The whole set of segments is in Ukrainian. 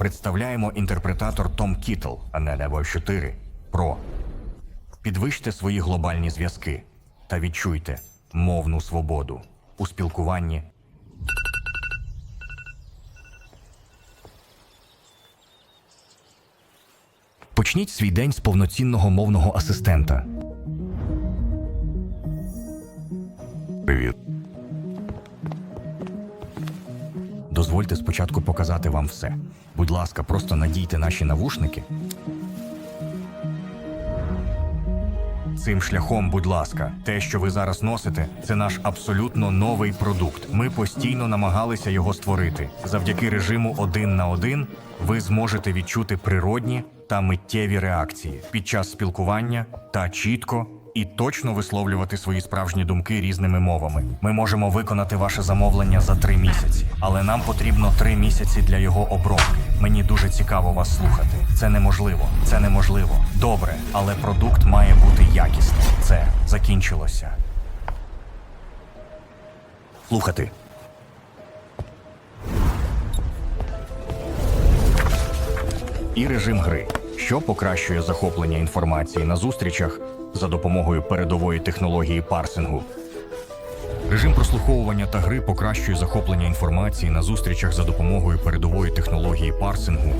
Представляємо інтерпретатор Tom Kittle, а не Level 4 Pro. Підвищте свої глобальні зв'язки та відчуйте мовну свободу у спілкуванні. Почніть свій день з повноцінного мовного асистента. Привіт. Дозвольте спочатку показати вам все. Будь ласка, просто надійте наші навушники. Цим шляхом, будь ласка, те, що ви зараз носите, це наш абсолютно новий продукт. Ми постійно намагалися його створити. Завдяки режиму один на один ви зможете відчути природні та миттєві реакції під час спілкування та чітко і точно висловлювати свої справжні думки різними мовами. Ми можемо виконати ваше замовлення за три місяці, але нам потрібно три місяці для його обробки. Мені дуже цікаво вас слухати. Це неможливо, це неможливо. Добре, але продукт має бути якісним. Це закінчилося. Слухати. І режим гри, що покращує захоплення інформації на зустрічах за допомогою передової технології парсингу. Режим прослуховування та гри покращує захоплення інформації на зустрічах за допомогою передової технології парсингу.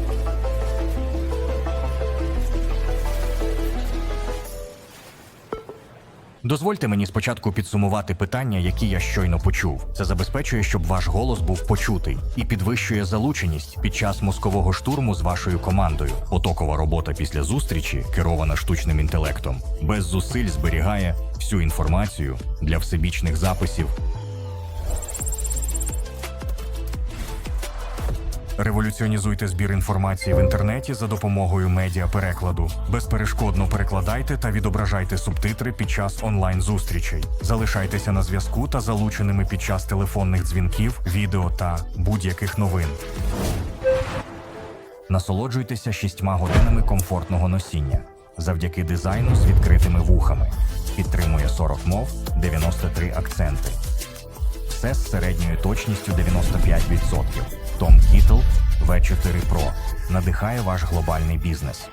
Дозвольте мені спочатку підсумувати питання, які я щойно почув. Це забезпечує, щоб ваш голос був почутий і підвищує залученість під час мозкового штурму з вашою командою. Потокова робота після зустрічі, керована штучним інтелектом, без зусиль зберігає всю інформацію для всебічних записів. Революціонізуйте збір інформації в інтернеті за допомогою медіаперекладу. Безперешкодно перекладайте та відображайте субтитри під час онлайн-зустрічей. Залишайтеся на зв'язку та залученими під час телефонних дзвінків, відео та будь-яких новин. Насолоджуйтеся шістьма годинами комфортного носіння завдяки дизайну з відкритими вухами. Підтримує 40 мов, 93 акценти. Все з середньою точністю 95%. Tom Кітл V4 Pro надихає ваш глобальний бізнес.